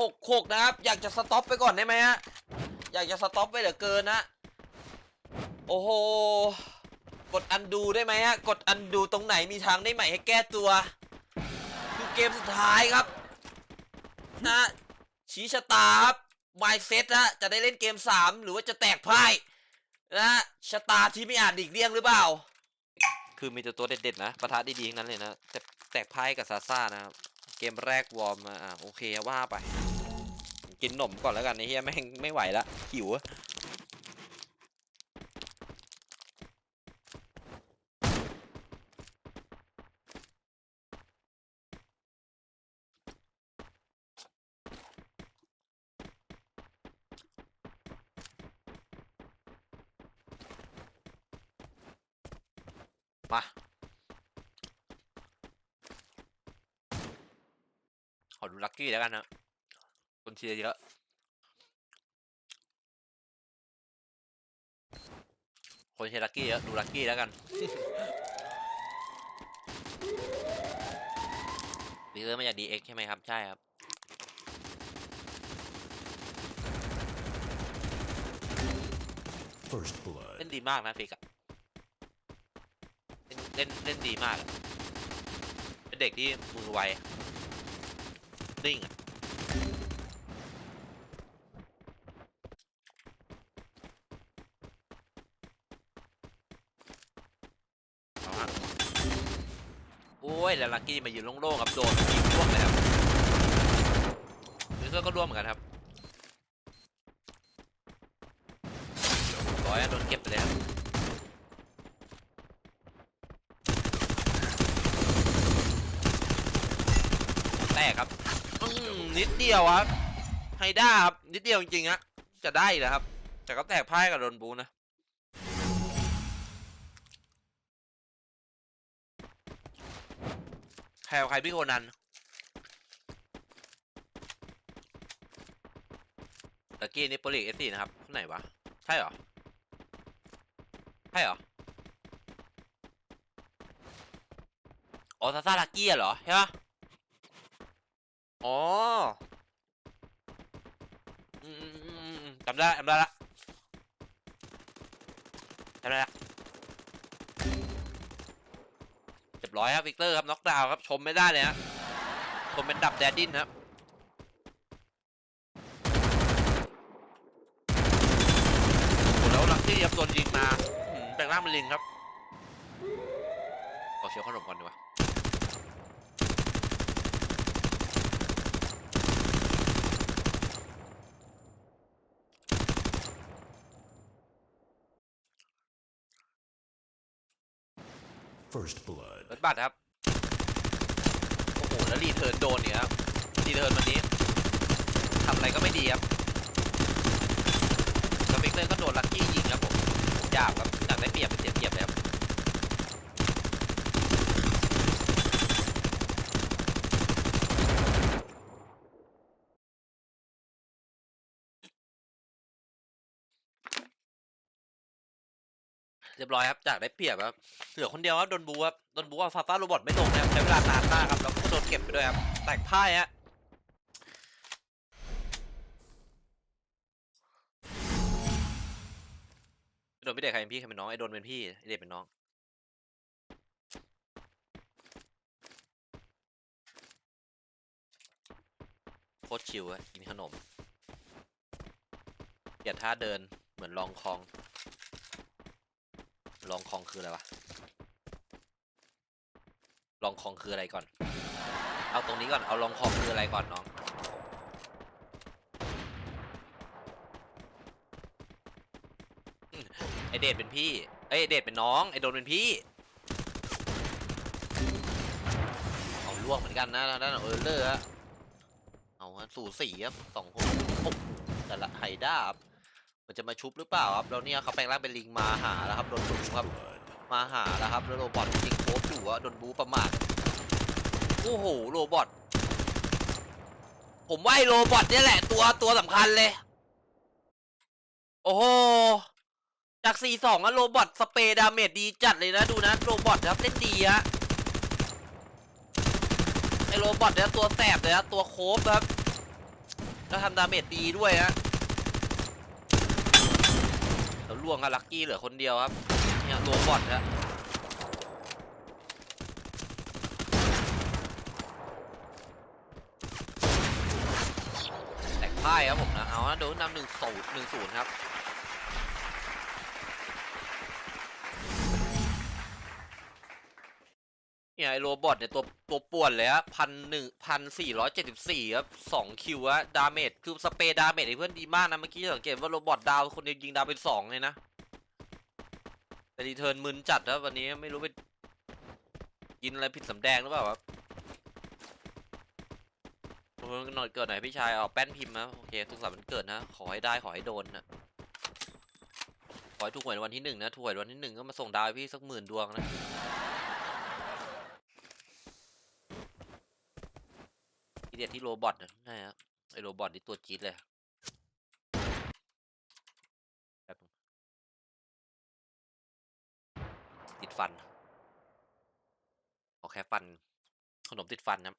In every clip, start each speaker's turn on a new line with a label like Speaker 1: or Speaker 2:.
Speaker 1: หกหกนะครับ อยากจะสต็อปไปก่อนได้ไหมฮะ อยากจะสต็อปไปเหลือเกินนะ โอ้โห กดอันดูได้ไหมฮะ กดอันดูตรงไหนมีทางได้ใหม่ให้แก้ตัวดูเกมสุดท้ายครับนะชี้ชะตาครับไมเซ็ตนะจะได้เล่นเกม3หรือว่าจะแตกพ่ายนะชะตาที่ไม่อาจหลีกเลี่ยงหรือเปล่า คือมีแต่ตัวเด็ดๆนะ ประทะดีๆทั้งนั้นเลยนะ แต่แตกพ่ายกับซาซ่านะครับ เกมแรกวอร์มมาอะโอเคว่าไป กินหนมก่อนแล้วกันไอ้เฮียแม่งไม่ไหวละหิวมา ขอดู ลัคกี้แล้วกันนะคนเชียร์เยอะคนเชียร์ลัคกี้เยอะดูลัคกี้แล้วกันดีเลยมาจากดีเอ็กใช่ไหมครับ ใช่ครับ
Speaker 2: First blood.
Speaker 1: เล่นดีมากนะฟิกอะเล่นเล่นเล่นดีมากอะเป็นเด็กที่มือไวนิ่งอะเอาฮะโอ้ยแล้วลักกี้มายืนโล่งๆครับโดนยิงร่วงเลยครับลิเซอร์ก็ร่วมเหมือนกันครับร้อยอะโดนเก็บไปเลยครับแตกครับนิดเดียวครับไฮด้าครับนิดเดียวจริงๆฮะจะได้เหรอครับ แต่ก็แตกพ่ายกับโดนบูนะ ใครใครพี่โคนันตะกี้นี่โปรลีกเอสซีนะครับคนไหนวะ ใช่เหรอ ใช่เหรอ อ๋อซาซาลักกี้เหรอ ใช่ปะอ๋อจำได้จำได้ละจำได้ละเร้อยครับวิกเตอร์ครับน็อกดาวนครับชมไม่ได้เลยฮะชมเป็นดับแดดดินครับโอ้แล้วลักที่ยับโดนยิงมาแปลงร่างเป็นลิงครับขอเชียวขนมก่อนดีกว่า
Speaker 2: First blood.
Speaker 1: รถบัตรครับ โอ้โห แล้วรีเทิร์นโดนเนี่ยครับ รีเทิร์นวันนี้ทำอะไรก็ไม่ดีครับสปิกเตอร์ก็โดนลักกี้ยิงครับผม ยากครับอยากได้เปรียบเป็นเสียเปรียบเลยครับ เรียบร้อยครับจากได้เปรียบครับเหลือคนเดียวครับโดนบูครับโดนบูว่าฟาฟ้าโรบอทไม่ลงนะครับใช้เวลานานมากครับแล้วก็โดนเก็บไปด้วยครับแตกพ่ายฮะโดนพี่เด็กใครเป็นพี่ใครเป็นน้องไอ้โดนเป็นพี่ไอ้เด็กเป็นน้องโคตรชิวอะกินขนมเปลี่ยนท่าเดินเหมือนลองคอง ลองคองคืออะไรวะ ลองคองคืออะไรก่อน เอาตรงนี้ก่อน เอาลองคองคืออะไรก่อนน้อง ไอเดทเป็นพี่ เอ้ยไอเดทเป็นน้อง ไอโดนเป็นพี่ เอาล่วงเหมือนกันนะด้านเออเลอร์ฮะเอาสู่สีครับสองคนโอ้แต่ละไฮด้าบ จะมาชุบหรือเปล่าครับแล้วเนี่ยเขาแปลงร่างเป็นลิงมาหาแล้วครับโดนชุบครับมาหาแล้วครับแล้วโรบอทยิงโคบอยู่อะโดนบูประมาทโอ้โหโรบอทผมว่าไอ้โรบอทเนี่ยแหละตัวตัวสำคัญเลย โอ้โหจากสี่สองอะโรบอทสเปรย์ดาเมจดีจัดเลยนะดูนะโรบอทครับเล่นดีอะไอโรบอทเนี่ยตัวแสบเลยนะตัวโคบครับแล้วทำดาเมจดีด้วยนะแล้วล่วงอะลักกี้เหลือคนเดียวครับ เนี่ยตัวบอดนะแตกพ่ายครับผมนะ เอานะโดนนำหนึ่งศูนย์หนึ่งศูนย์ครับ เนี่ยไอโรบอทเนี่ยตัวตัวป่วนเลยฮะพันหนึ่งพันสี่ร้อยเจ็ดสิบสี่ครับสองคิวอะดาเมจคือสเปรดาเมจไอ้เพื่อนดีมากนะเมื่อกี้สังเกตว่าโรบอทดาวคนเดียวยิงดาวเป็นสองเลยนะแต่รีเทิร์นมึนจัดครับวันนี้ไม่รู้ไปกินอะไรผิดสำแดงหรือเปล่าครับหน่อยเกิดไหนอยพี่ชายเอาแป้นพิมพ์นะโอเคทุกสามวันเกิดนะขอให้ได้ขอให้โดนนะขอให้ถูกหวยวันที่หนึ่งนะถูกหวยวันที่หนึ่งก็มาส่งดาวพี่สักหมื่นดวงนะ เด็ดที่โรบอทนะใช่ครับไอโรบอทนี่ตัวจี๊ดเลยติดฟันเอาแค่ฟัน ขนมติดฟันนะครับ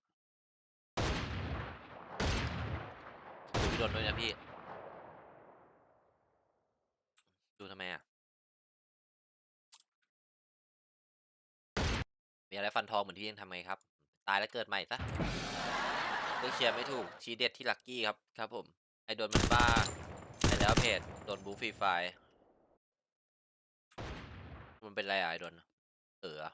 Speaker 1: ดูพี่โดนด้วยนะพี่ ดูทำไมอะ มีอะไรฟันทองเหมือนที่ยังทำไงครับ ตายแล้วเกิดใหม่ซะ เลือกเชียร์ไม่ถูกชีเด็ดที่ลักกี้ครับครับผม ไอโดนมันบ้าไอแล้วเพจโดนบูฟรีไฟมันเป็นไรอะไอโดน เออคร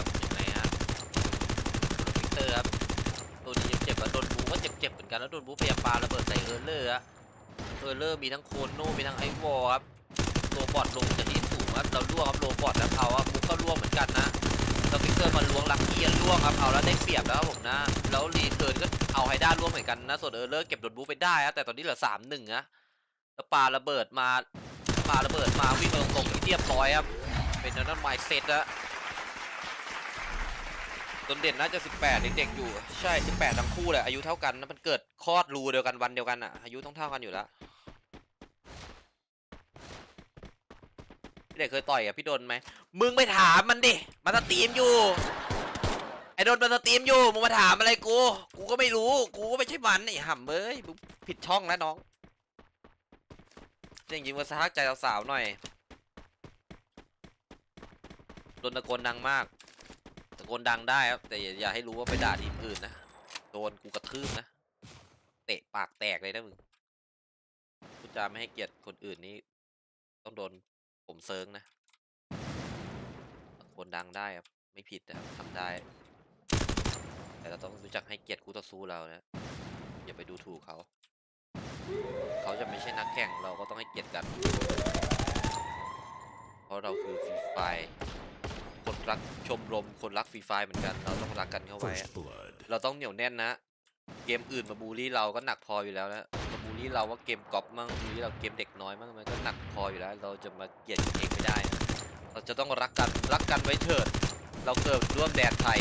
Speaker 1: ับยังไงฮะฟิกเตอร์ครับตัวนี้ยังเจ็บอะโดนบูก็เจ็บเจ็บๆเหมือนกัน แล้วโดนบูพยายามปาระเบิดใส่เออร์เลอร์อะเออร์เลอร์มีทั้งโคนโน่มีทั้งไอวอลครับตัวบอดลงจากที่สูงครับเราล่วงครับโรบอทแล้วเอาครับบูก็ล่วงเหมือนกันนะแล้วฟิกเตอร์มาล้วงลักกี้ล่วงครับเอาแล้วได้เปรียบแล้วครับผมนะ แล้วรีเทิร์นก็เอาให้ด้าล่วงเหมือนกันนะส่วนเออร์เลอร์เก็บโดนบูไปได้ครับแต่ตอนนี้เหลือสามหนึ่งนะแล้วปาระเบิดมาปาระเบิดมาวิ่งมาตรงที่เรียบร้อยครับเป็นนั้นไมเซ็ตอะ ต้นเด่นน่าจะ 18เด็กๆอยู่ ใช่ 18 ทั้งคู่แหละอายุเท่ากันนะมันเกิดคลอดรูเดียวกันวันเดียวกันอะ อายุต้องเท่ากันอยู่แล้วพี่เด็กเคยต่อยกับพี่ดนไหม มึงไปถามมันดิมาสตรีมอยู่ ไอ้ดนมาสตรีมอยู่ มึงมาถามอะไรกู กูก็ไม่รู้ กูก็ไม่ใช่มันไอ้ห่ำเอ้ยมึงผิดช่องแล้วน้องจริงๆมาซักใจสาวๆหน่อยโดนตะโกนดังมาก ตะโกนดังได้ครับ แต่อย่าให้รู้ว่าไปด่าทีมอื่นนะ โดนกูกระทืบนะ เตะปากแตกเลยนะมึงพูดจาไม่ให้เกียรติคนอื่นนี่ต้องโดนผมเซิงนะตะโกนดังได้ครับ ไม่ผิดนะครับทำได้ แต่เราต้องรู้จักให้เกียรติคู่ต่อสู้เรานะ อย่าไปดูถูกเขา เขาจะไม่ใช่นักแข่งเราก็ต้องให้เกียรติกัน เพราะเราคือฟรีไฟ ร์คนรักชมรมคนรักฟรีไฟร์เหมือนกัน เราต้องรักกันเข้าไว้อะ
Speaker 2: First blood.
Speaker 1: เราต้องเหนียวแน่นนะ เกมอื่นมาบูลลี่เราก็หนักพออยู่แล้วนะมาบูลลี่เราว่าเกมก๊อปมั่งบูลลี่เราเกมเด็กน้อยมั่งมันก็หนักพออยู่แล้ว เราจะมาเกลียดกันเองไม่ได้นะเราจะต้องรักกันรักกันไว้เถิด เราเกิดร่วมแดนไทย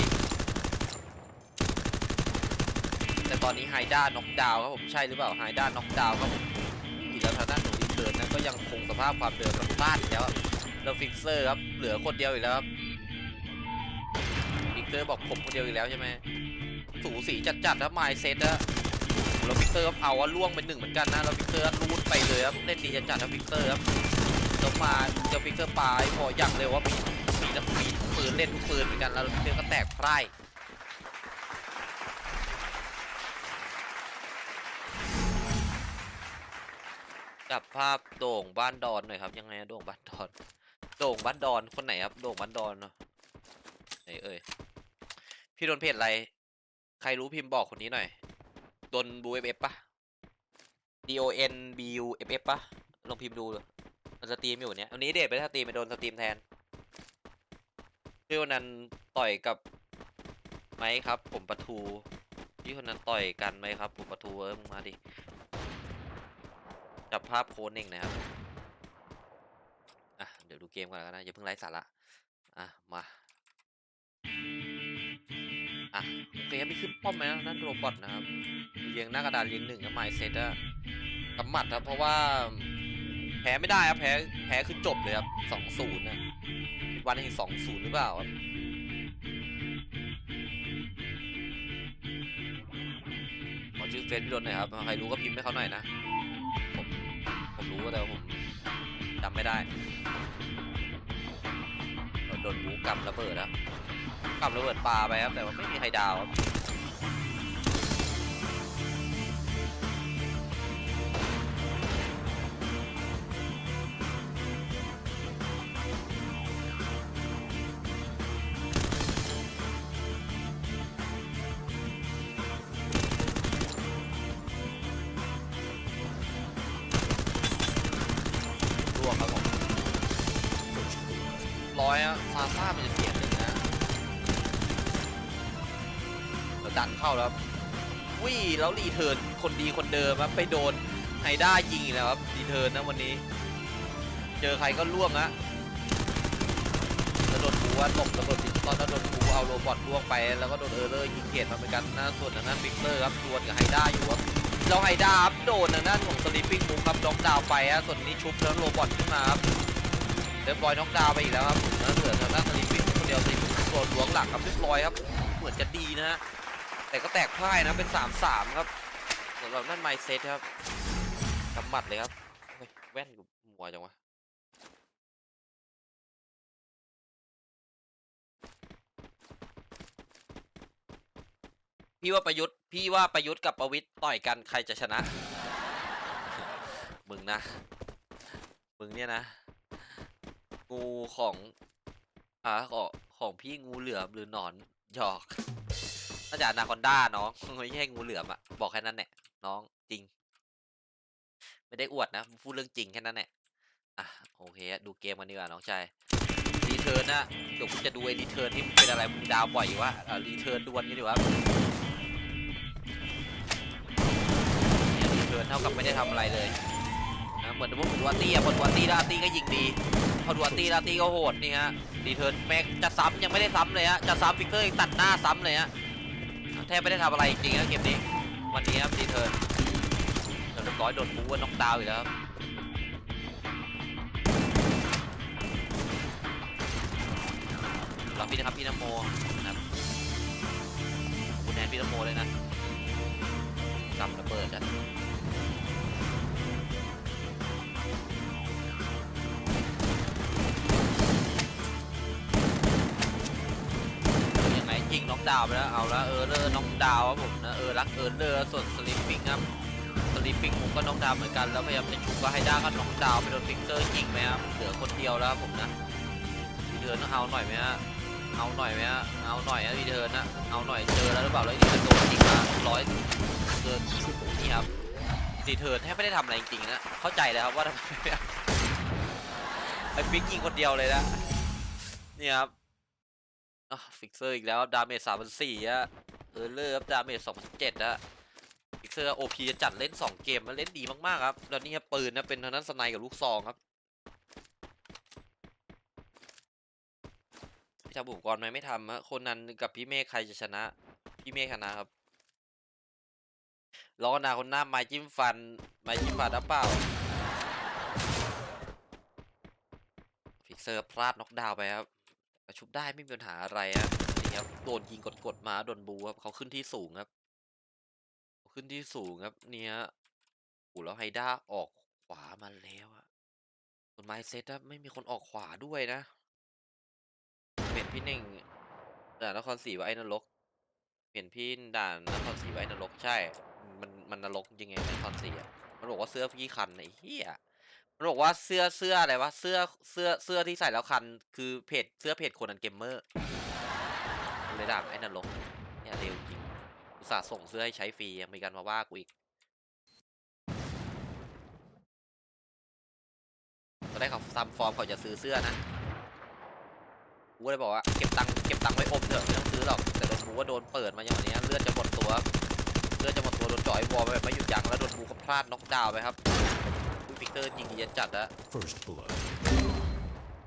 Speaker 1: แต่ตอนนี้ไฮด้าน็อกดาวน์ครับผมใช่หรือเปล่าไฮด้าน็อกดาวน์ครับผมอีกแล้วทางด้านหนูรีเทิร์นนะก็ยังคงสภาพความเดิมกับพลาดอีกแล้วอะแล้วฟิกเซอร์ครับเหลือคนเดียวอีกแล้วครับฟิก เซอร์บอกผมคนเดียวอีกแล้วใช่ไหมสูสีจัดๆครับไมเซตอะแล้ววิกเตอร์เอาว่าล่วงเป็นหนึ่งเหมือนกันนะแล้ววิกเตอร์รูดไปเลยครับเล่นดีจัดๆครับวิกเตอร์ครับแล้วมาเจอวิกเตอร์ปลายพออย่างเร็วว่ามีมีทั้งมีทุกปืนเล่นทุกปืนเหมือนกันแล้ววิกเตอร์ก็แตกไพร่จับภาพโด่งบ้านดอนหน่อยครับยังไงอะโด่งบ้านดอน โด่งบ้านดอนคนไหนครับโด่งบ้านดอนเนาะไหนเอ่ย พี่โดนเพจอะไร ใครรู้พิมพ์บอกคนนี้หน่อย โดนบูเอฟเอฟปะ D O N B U F F ปะ ลองพิมพ์ดูเลยมันสตรีมอยู่เนี่ยวันนี้เดทไปสตรีมไปโดนสตรีมแทนพี่คนนั้นต่อยกับไหมครับ ผมประทูพี่คนนั้นต่อยกันไหมครับ ผมประทูเออมึงมาดิ จับภาพโค้ดเองนะครับ อะ เดี๋ยวดี๋ยวดูเกมก่อนแล้วกันนะอย่าเพิ่งไร้สาระ อะ มา อะโอเคครับมีขึ้นป้อมไหมนะนั่นโรบอทนะครับเรียงหน้ากระดานเรียงหนึ่งกับไมเซ็ตอะกำหมัดครับเพราะว่าแพ้ไม่ได้ครับแพ้แพ้คือจบเลยครับสองศูนย์นะอีกวันหนึ่งสองศูนย์หรือเปล่าครับขอชื่อเฟซพี่ดนหน่อยครับใครรู้ก็พิมพ์ให้เขาหน่อยนะผมผมรู้แต่ว่าผมจำไม่ได้โดนบูกำระเบิดครับ กำระเบิดปลาไปครับแต่ว่าไม่มีใครดาวครับ เทิร์นคนดีคนเดิมครับไปโดนไฮด้ายิงอีกแล้วครับรีเทิร์นนะวันนี้ เจอใครก็ล่วงอะแล้วโดนบูว่าตกระเบิดปิดตอนแล้วโดนบูเอาโรบอทล่วงไปแล้วก็โดนเออร์เลอร์ยิงเกตมาเหมือนกันนะส่วนทางนั้นวิกเตอร์ครับดวลกับไฮด้าอยู่ครับเราไฮด้าครับโดนทางด้านของสลิปปิ้งมุกครับน็อกดาวไปฮะส่วนนี้ชุบแล้วโรบอทขึ้นมาครับเรียบร้อยน็อกดาวไปอีกแล้วครับแล้วเหลือทางด้านสลิปปิ้งคนเดียวสลิปปิ้งตัวล้วงหลังครับเรียบร้อยครับเหมือนจะดีนะฮะแต่ก็แตกพ่ายนะเป็น 3-3 ครับ สำหรับนั่นไมเซ็ตครับกำหมัดเลยครับแว่นกูมัวจังวะพี่ว่าประยุทธ์พี่ว่าประยุทธ์กับประวิทย์ต่อยกันใครจะชนะ มึงนะ มึงเนี่ยนะ งูของ อ่าของของพี่งูเหลือมหรือหนอนหยอก น่าจะอนาคอนด้าน้อง ไม่ใช่งูเหลือมอะบอกแค่นั้นแหละน้องจริง ไม่ได้อวดนะพูดเรื่องจริงแค่นั้นแหละอะโอเคดูเกมกันดีกว่าน้องชายรีเทิร์นนะเดี๋ยวกูจะดูไอ้รีเทิร์นที่มันเป็นอะไรมึงดาวบ่อยอยู่วะอะรีเทิร์นดวลกันดีกว่าเนี่ยรีเทิร์นเท่ากับไม่ได้ทำอะไรเลยนะเหมือนพวกดูอาร์ตี้อะพอดูอาร์ตี้แล้าตี้ก็ยิงดีพอดูอาร์ตี้แล้าตี้ก็โหดนี่ฮะรีเทิร์นแม็กจะซ้ำยังไม่ได้ซ้ำเลยฮะจะซ้ำฟิกเตอร์ยังตัดหน้าซ้ำเลยฮะ แทบไม่ได้ทำอะไรจริงๆนะเกมนี้ วันนี้ครับดีเทิร์นเรียบร้อยโดนบูว่าน็อกดาวน์อีกแล้วครับรับพี่นะครับพี่นโมนะครับขอบคุณแทนพี่นโมเลยนะกำระเบิดอะาวไปแล้วเอาละเออเลอร์น็อกดาวครับผมนะเออรักเออเลอร์ส่วนสลิปปิ้งครับสลิปปิ้งผมก็น็อกดาวเหมือนกันแล้วพยายามจะชุบก็ให้ได้ก็น็อกดาวไปโดนฟิกเตอร์ยิงไหมครับเหลือคนเดียวแล้วครับผมนะวีเทิร์นต้องเอาหน่อยไหมฮะเอาหน่อยไหมฮะเอาหน่อยนะวีเทิร์นนะเอาหน่อยเจอแล้วหรือเปล่าแล้วนี่จะโดนยิงมาร้อยเกินนี่ครับวีเทิร์นแทบไม่ได้ทำอะไรจริงๆนะเข้าใจแล้วครับว่าทำไมไอ้ฟิกยิงคนเดียวเลยนะเนี่ยครับ อะฟิกเซอร์อีกแล้วดาเมจสามพันสี่อะเออเลอร์ครับดาเมจสองพันเจ็ดอะฟิกเซอร์โอพีจะจัดเล่นสองเกมมันเล่นดีมากๆครับแล้วนี่ครับปืนนะเป็นทางนั้นสไนกับลูกซองครับพี่ทำอุปกรณ์ไหมไม่ทำฮะคนนั้นกับพี่เมฆใครจะชนะ พี่เมฆชนะครับล้อหนาคนหน้าไม้จิ้มฟันไม้จิ้มฟันหรือเปล่าฟิกเซอร์พลาดน็อกดาวไปครับ กระชุบได้ไม่มีปัญหาอะไรฮะนี่ครับโดนยิงกดๆมาโดนบูครับเขาขึ้นที่สูงครับ ขึ้นที่สูงครับเนี่ยโอ้แล้วไฮด้าออกขวามาแล้วอะส่วนไมเซ็ตไม่มีคนออกขวาด้วยนะเห็นพี่เน่งด่านนครศรีว่าไอ้นรกเห็นพี่ด่านนครศรีว่าไอ้นรกใช่ มันมันนรกจริงไงนครศรีอะมันบอกว่าเสื้อพี่คันไอ้เหี้ย มันบอกว่าเสื้อเสื้ออะไรวะเสื้อเสื้อเสื้อที่ใส่แล้วคัน คือเพจเสื้อเพจคนันเกมเมอร์เลยด่าไอ้นรกเนี่ยเร็วจริงอุตส่าห์ส่งเสื้อให้ใช้ฟรีมีการมาว่ากูอีกตอนแรกเขาทำฟอร์มเขาจะซื้อเสื้อนะกูเลยบอกว่าเก็บตังค์เก็บตังค์ไว้อมเถอะไม่ต้องซื้อหรอกแต่โดนบูว่าโดนเปิดมาอย่างนี้เลือดจะหมดตัวเลือดจะหมดตัวโดนจ่อยวอลไปแบบไม่หยุดยั้งแล้วโดนบูก็พลาดน็อกดาวไปครับ วิกเตอร์ยิงเย็นจัดอะ
Speaker 2: First blood.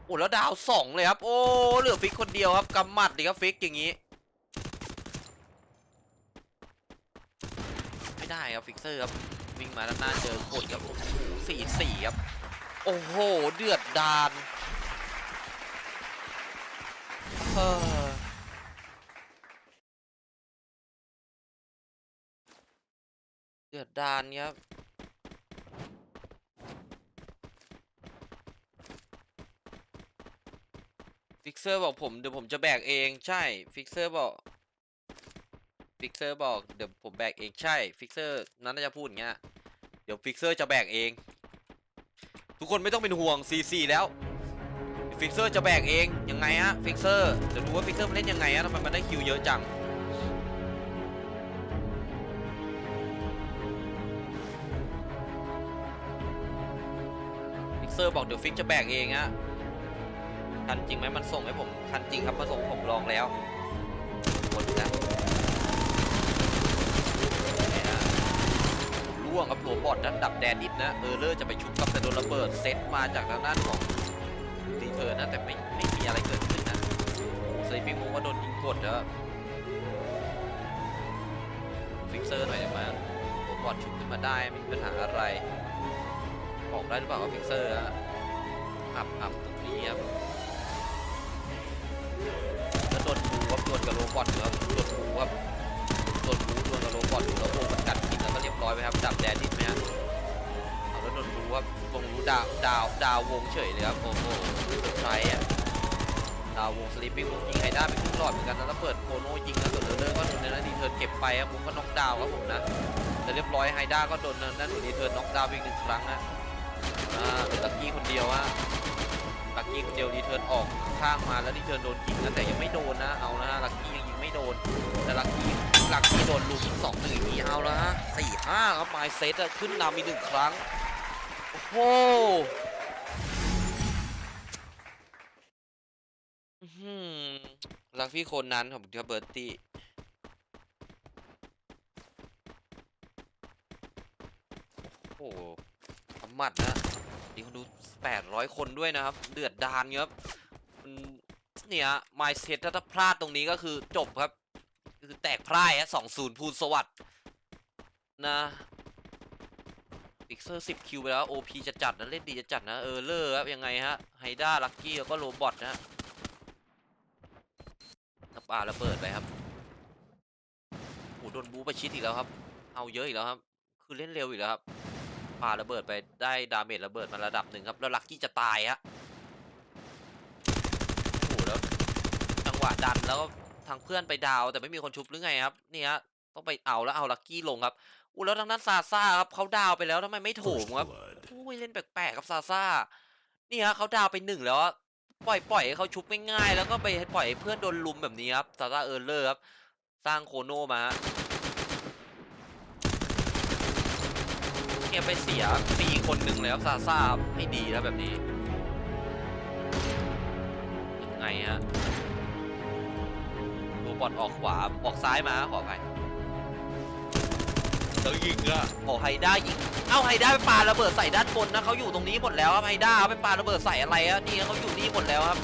Speaker 1: โอ้แล้วดาวสองเลยครับ โอ้เหลือฟิกคนเดียวครับกำหมัดดีครับฟิกอย่างนี้ ไม่ได้ครับฟิกเซอร์ครับวิ่งมาด้านหน้าเจอคนครับโอ้โหสี่สี่ครับ โอ้โหเดือดดานเฮ้อเดือดดานครับ กเซอร์บอกผมเดี๋ยวผมจะแบกเองใช่ฟิกเซอร์บอกฟิกเซอร์บอกเดี๋ยวผมแบกเองใช่ฟิกเซอร์นั้นน่าจะพูดอย่างเงี้ยเดี๋ยวฟิกเซอร์จะแบกเอง ทุกคนไม่ต้องเป็นห่วง CC แล้วฟิกเซอร์จะแบกเองยังไงฮะฟิกเซอร์เดี๋ยวดูว่าฟิกเซอร์มันเล่นยังไงฮะทำไมมันได้คิวเยอะจังฟิกเซอร์บอกเดี๋ยวฟิกจะแบกเองฮะ คันจริงไหมมันส่งให้ผมคันจริงครับมาส่งผมลองแล้วหมดนะล่วงครับตัวบอดนั้นดับแดนนิดนะเออเลอร์จะไปชุบกับแต่โดนระเบิดเซตมาจากทางด้านของตีเธอนะแต่ไม่ไม่มีอะไรเกิดขึ้นนะสไลปิ้งมูว่าโดนยิงกดแล้วฟิกเซอร์หน่อยได้ไหมตัวบอดชุบขึ้นมาได้ไม่มีปัญหาอะไรบอกได้หรือเปล่าว่าฟิกเซอร์อะอับอับตรงนี้ครับ ดนบูครับโดนกับโรบอทครับโดนบูครับโดนบูโดนกับโรบอทแล้ววงมันกัดกินแล้วก็เรียบร้อยไหมครับจับแดนดิดไหมฮะเอาแล้วโดนบูครับวงรู้ดาวดาวดาววงเฉยเลยครับโอ้โหเซอร์ไพรส์อะดาววงสลิปปิ้งมุกยิงไฮด้าไปครึ่งหลอดเหมือนกันนะแล้วเปิดโคโนยิงแล้วส่วนเลอร์ก็โดนในนั้นดีเทิร์นเก็บไปครับมุกก็น็อกดาวครับผมนะแต่เรียบร้อยไฮด้าก็โดนนั่นดีเทิร์นน็อกดาวอีกหนึ่งครั้งนะอ่าเหลือลักกี้คนเดียวฮะ ลักกี้คนเดียวดีเทิร์นออกข้างมาแล้วดีเทิร์นโดนยิงนะแต่ยังไม่โดนนะเอานะฮะลักกี้ยังยิงไม่โดนแต่ลักกี้ลักกี้โดนลุมสองหนึ่งอย่างนี้เอาแล้วฮะสี่ห้าครับไมเซตขึ้นนำอีกหนึ่งครั้งโอ้โหอื้อหือรักพี่คนนั้นของเบอร์ตี้โอ้โหกำหมัดนะ 800 คนด้วยนะครับ เดือดดานครับเนี่ยไมเซ็ตถ้าพลาดตรงนี้ก็คือจบครับ คือแตกพร่ายฮะสองศูนย์พูนสวัสด์นะฟิกเซอร์10คิวไปแล้ว OP จะจัดนะเล่นดีจะจัดนะ เออเลอร์ครับยังไงฮะไฮด้าลักกี้แล้วก็โรบอทนะฮะกระปาระเบิดไปครับโอ้โหโดนบูประชิดอีกแล้วครับ เอาเยอะอีกแล้วครับ คือเล่นเร็วอีกแล้วครับ ปาระเบิดไปได้ดาเมจระเบิดมาระดับหนึ่งครับแล้วลักกี้จะตายฮะโอ้โหแล้วจังหวะดันแล้วก็ทางเพื่อนไปดาว แต่ไม่มีคนชุบหรือไงครับนี่ฮะต้องไปเอาแล้วเอาลักกี้ลงครับอู้แล้วทางนั้นซาซ่าครับเขาดาวไปแล้วทำไมไม่โถม
Speaker 2: First
Speaker 1: ครับ
Speaker 2: blood.
Speaker 1: อุ้ยเล่นแปลกๆครับซาซ่านี่ฮะเขาดาวไปหนึ่งแล้วอะปล่อยปล่อยให้เขาชุบง่ายๆแล้วก็ไปปล่อยให้เพื่อนโดนลุมแบบนี้ครับซาซ่าเออร์เลอร์ครับสร้างโคโนมาฮะ เนี่ ยไปเสียปีคนหนึ่งเลยครับซาซ่าครับไม่ดีแล้วแบบนี้ยังไงฮะดูบอลออกขวาออกซ้ายมาขอไปแล้วยิงอะโอ้ไฮด้ายิงเอ้าไฮด้าไปปาระเบิดใส่ด้านบนนะเขาอยู่ตรงนี้หมดแล้วครับไฮด้าไปปาระเบิดใส่อะไรอะนี่เขาอยู่นี่หมดแล้วครับ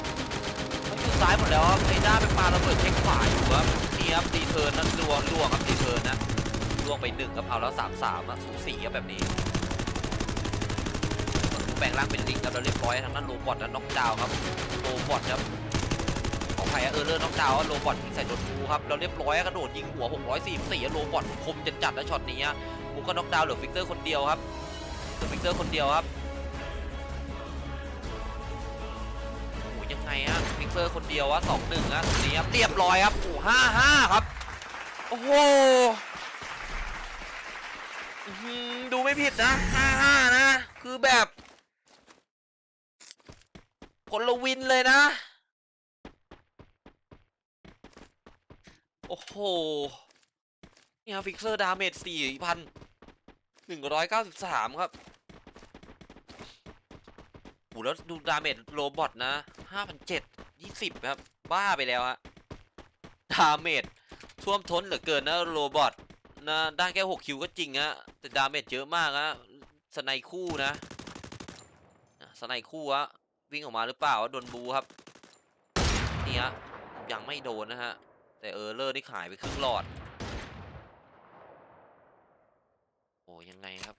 Speaker 1: เขาอยู่ซ้ายหมดแล้วครับไฮด้าไปปาระเบิดเช็คขวาอยู่ครับนี่ครับดีเทิร์นนะลวงลวงครับดีเทิร์นนะ ล่วงไปหนึ่งครับเอาแล้วสามสามอะสูสีครับแบบนี้แปลงร่างเป็นลิงแล้วเราเรียบร้อยทางนั้นโรบอทนะน็อกดาวครับโรบอทครับของใครอะเออเลอร์น็อกดาวโรบอทยิงใส่โดนทูครับเราเรียบร้อยกระโดดยิงหัว 644อะโรบอทคมจัดจัดๆนะช็อตนี้อะมูก็น็อกดาวเหลือฟิกเตอร์คนเดียวครับเหลือฟิกเตอร์คนเดียวครับโอ้ยังไงอะฟิกเตอร์คนเดียวอะสองหนึ่งอะตรงนี้ครับเรียบร้อยครับโอ้ห้าห้าครับโอ้โห อื้อหือดูไม่ผิดนะห้าห้านะ คือแบบคนละวินเลยนะ โอ้โห นี่ครับฟิกเซอร์ดาเมจสี่พันหนึ่งร้อยเก้าสิบสามครับโอ้แล้วดูดาเมจโรบอทนะห้าพันเจ็ดยี่สิบครับ บ้าไปแล้วฮะ ดาเมจท่วมท้นเหลือเกินนะโรบอท นะได้แค่หกคิวก็จริงฮะแต่ดาเมจเยอะมากฮะสไนคู่นะสไนคู่อะวิ่งออกมาหรือเปล่าโดนบูครับนี่ฮะยังไม่โดนนะฮะแต่เออร์เลอร์นี่ขายไปครึ่งหลอดโอ้ยังไงครับ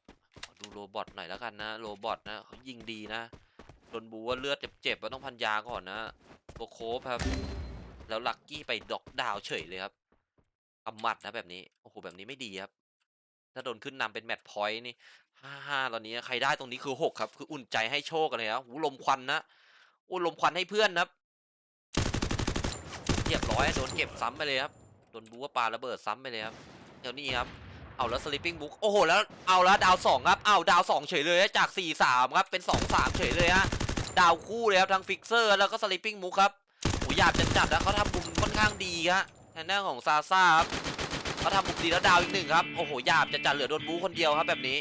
Speaker 1: ดูโรบอทหน่อยแล้วกันนะโรบอทนะเขายิงดีนะโดนบูว่าเลือดเจ็บๆว่าต้องพันยาก่อนนะตัวโคฟครับแล้วลักกี้ไปด็อกดาวเฉยเลยครับ กำหมัดนะแบบนี้ โอ้โห แบบนี้ไม่ดีครับ ถ้าโดนขึ้นนำเป็นแมตช์พอยต์นี่ห้าห้าตอนนี้ใครได้ตรงนี้คือหกครับ คืออุ่นใจให้โชคกันเลยครับหูลมควันนะโอ้ลมควันให้เพื่อนนะครับเรียบร้อยโดนเก็บซ้ำไปเลยครับ โดนบูว่าปาระเบิดซ้ำไปเลยครับ เดี๋ยวนี้ครับ เอาแล้วสลิปปิ้งบุ๊กโอ้โห แล้วเอาแล้วดาวสองครับ เอาดาวสองเฉยเลยฮะจากสี่สามครับ เป็นสองสามเฉยเลยฮะ ดาวคู่เลยครับทั้งฟิกเซอร์แล้วก็สลิปปิ้งบุ๊กครับโอ้ยอยากจะจัดนะเขาทำมุมค่อนข้างดีฮะ ทางด้านของซาซ่าครับเขาทำมุมดีแล้วดาวอีกหนึ่งครับ โอ้โหหยาบจะจัดเหลือโดนบูคนเดียวครับแบบนี้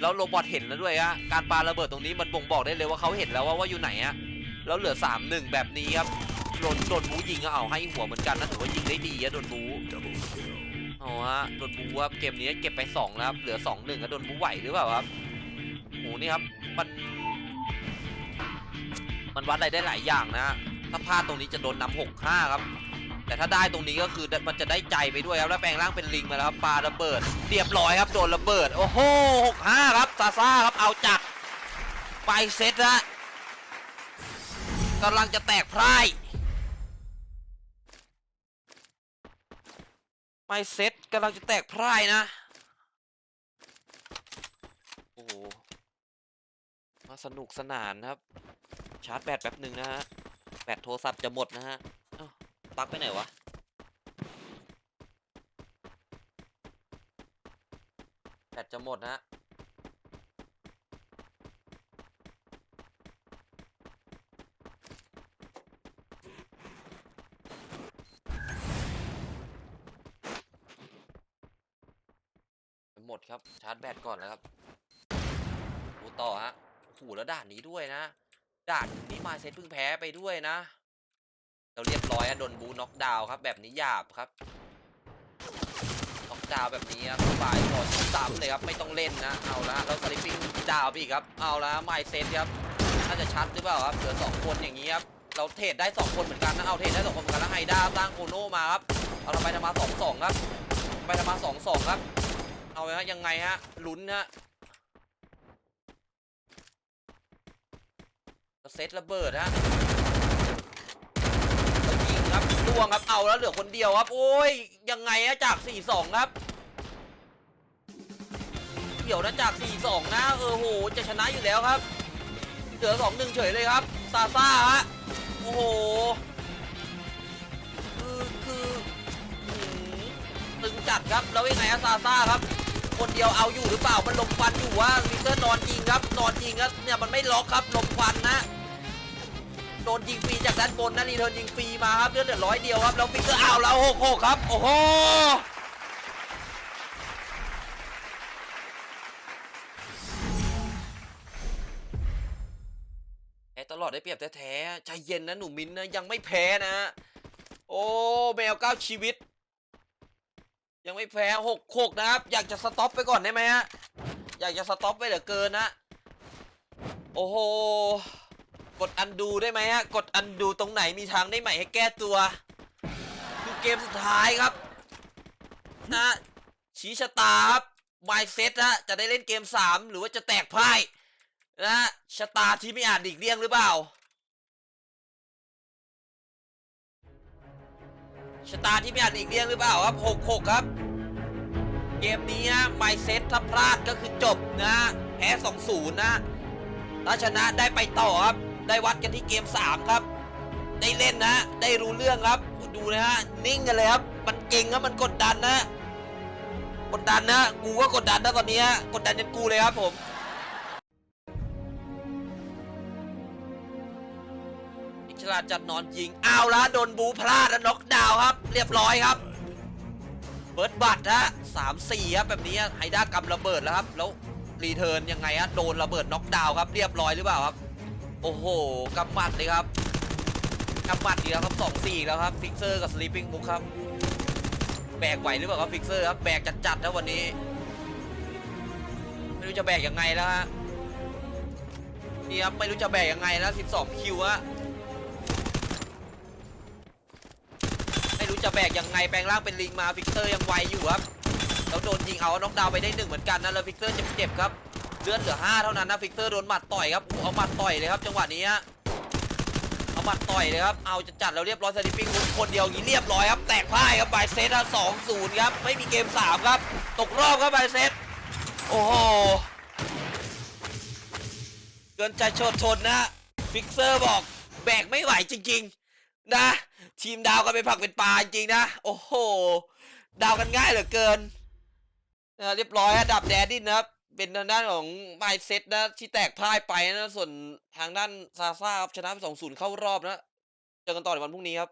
Speaker 1: แล้วโรบอทเห็นแล้วด้วยฮะการปาระเบิดตรงนี้มันบ่งบอกได้เลยว่าเขาเห็นแล้วว่าว่าอยู่ไหนฮะแล้วเหลือสามหนึ่งแบบนี้ครับโดนโดนบูยิงเอาให้หัวเหมือนกันนะถือว่ายิงได้ดีอะโดนบูเอาฮะโดนบูครับเกมนี้เก็บไปสองแล้วครับเหลือสองหนึ่งก็โดนบูไหวหรือเปล่าครับโหนี่ครับมันมันวัดอะไรได้หลายอย่างนะ ถ้าพลาดตรงนี้จะโดนนำหกห้าครับ แต่ถ้าได้ตรงนี้ก็คือมันจะได้ใจไปด้วยครับ แล้วแปลงร่างเป็นลิงมาแล้วครับปาระเบิด เรียบร้อยครับโดนระเบิด โอ้โหหกห้าครับซาซ่าครับเอาจัดไปเซตละกำลังจะแตกพร่ายไม่เซ็ตกำลังจะแตกพร่ายนะโอ้โหมาสนุกสนานครับ ชาร์จแบตแป๊บหนึ่งนะฮะ แบตโทรศัพท์จะหมดนะฮะอ้าปลั๊กไปไหนวะ แบตจะหมดนะฮะหมดครับ ชาร์จแบตก่อนแล้วครับดูต่อฮะโอ้โหแล้วด่านนี้ด้วยนะ ด่านนี้มาเซตเพิ่งแพ้ไปด้วยนะ เราเรียบร้อยอะโดนบูน็อกดาวครับ แบบนี้หยาบครับน็อกดาวแบบนี้ครับสบายพอซ้ำเลยครับไม่ต้องเล่นนะเอาละแล้วสลิปปิ้งดาวน์ไปอีกครับเอาละไมเซตครับน่าจะชัดหรือเปล่าครับเหลือสองคนอย่างนี้ครับเราเทรดได้สองคนเหมือนกันนะเอาเทรดได้สองคนเหมือนกันแล้วไฮด้าสร้างโคโน่มาครับเอาทำไปทำมาสองสองครับ ไปทำมาสองสองครับ เอาฮะยังไงฮะลุ้นฮะ เซตระเบิดฮะยิงครับล่วงครับเอาแล้วเหลือคนเดียวครับ โอ้ยยังไงฮะจาก 4-2 ครับเดี๋ยวนะจาก 4-2 นะเออโหจะชนะอยู่แล้วครับเหลือ2-1เฉยเลยครับซาซ่าฮะโอ้โหคือคือตึงจัดครับแล้วยังไงฮะซาซ่าครับคนเดียวเอาอยู่หรือเปล่ามันลมควันอยู่ว่าวิเตอร์นอนยิงครับนอนยิงครับเนี่ยมันไม่ล็อกครับลมควันนะ โดนยิงฟรีจากด้านบนนะรีเทิร์นยิงฟรีมาครับเลือดเหลือร้อยเดียวครับแล้ววิกเตอร์เอาแล้วหกหกครับโอ้โหแพ้ตลอดได้เปรียบแท้ๆใจเย็นนะหนูมินนะยังไม่แพ้นะโอ้แมวเก้าชีวิต ยังไม่แพ้หกหกนะครับ อยากจะสต็อปไปก่อนได้ไหมฮะอยากจะสต็อปไปเหลือเกินนะโอ้โห กดอันดูได้ไหมฮะ กดอันดูตรงไหนมีทางได้ใหม่ให้แก้ตัวคือเกมสุดท้ายครับ นะชี้ชะตาครับไมเซ็ตฮะจะได้เล่นเกม 3 หรือว่าจะแตกพ่ายนะชะตาที่ไม่อาจหลีกเลี่ยงหรือเปล่าชะตาที่ไม่อาจหลีกเลี่ยงหรือเปล่าครับหกหกครับ เกมนี้ฮะไมเซ็ตถ้าพลาดก็คือจบนะแพ้สองศูนย์นะถ้าชนะได้ไปต่อครับ ได้วัดกันที่เกมสามครับ ได้เล่นนะ ได้รู้เรื่องครับดูนะฮะนิ่งกันเลยครับ มันเก่งครับมันกดดันนะ กดดันนะกูก็กดดันนะตอนนี้กดดันจนกูเลยครับผมอิฉลาดจัดนอนยิงเอาละโดนบูพลาดแล้วน็อกดาวครับ เรียบร้อยครับเบิร์ดบัตฮะสามสี่ครับแบบนี้ไฮด้ากำระเบิดแล้วครับ แล้วรีเทิร์นยังไงฮะโดนระเบิดน็อกดาวครับ เรียบร้อยหรือเปล่าครับ โอ้โหกำหมัดเลยครับกำหมัดดีแล้วครับสองสี่แล้วครับฟิกเซอร์กับสลีปปิ้งบุ๊กครับแบกไหวหรือเปล่าครับฟิกเซอร์ครับแบกจัดๆนะวันนี้ ไม่รู้จะแบกยังไงแล้วฮะนี่ครับไม่รู้จะแบกยังไงนะ12คิวอะไม่รู้จะแบกยังไงแปลงร่างเป็นลิงมาฟิกเตอร์ยังไวอยู่ครับแล้วโดนยิงเอาน็อกดาวไปได้หนึ่งเหมือนกันนะแล้วฟิกเตอร์เจ็บๆครับ ลือดเหลือห้าเท่านั้นนะฟิกเตอร์โดนหมัดต่อยครับโอ้เอาหมัดต่อยเลยครับจังหวะนี้ฮะเอาหมัดต่อยเลยครับเอาจะจัดแล้วเรียบร้อยสลิปปิ้งคนเดียวนี้เรียบร้อยครับแตกพ่ายครับบายเซตสองศูนย์ครับไม่มีเกมสามครับตกรอบครับบายเซตโอ้โหเกินใจโชดชนนะฟิกเซอร์บอกแบกไม่ไหวจริง ๆ นะ ทีมดาวกันเป็นผักเป็นปลาจริงนะโอ้โหดาวกันง่ายเหลือเกินเรียบร้อยอะดับแดดดินนะครับ เป็นทางด้านของไมเซ็ตนะที่แตกพ่ายไปนะ ส่วนทางด้านซาซ่าครับชนะไปสองศูนย์เข้ารอบนะ เจอกันต่อในวันพรุ่งนี้ครับ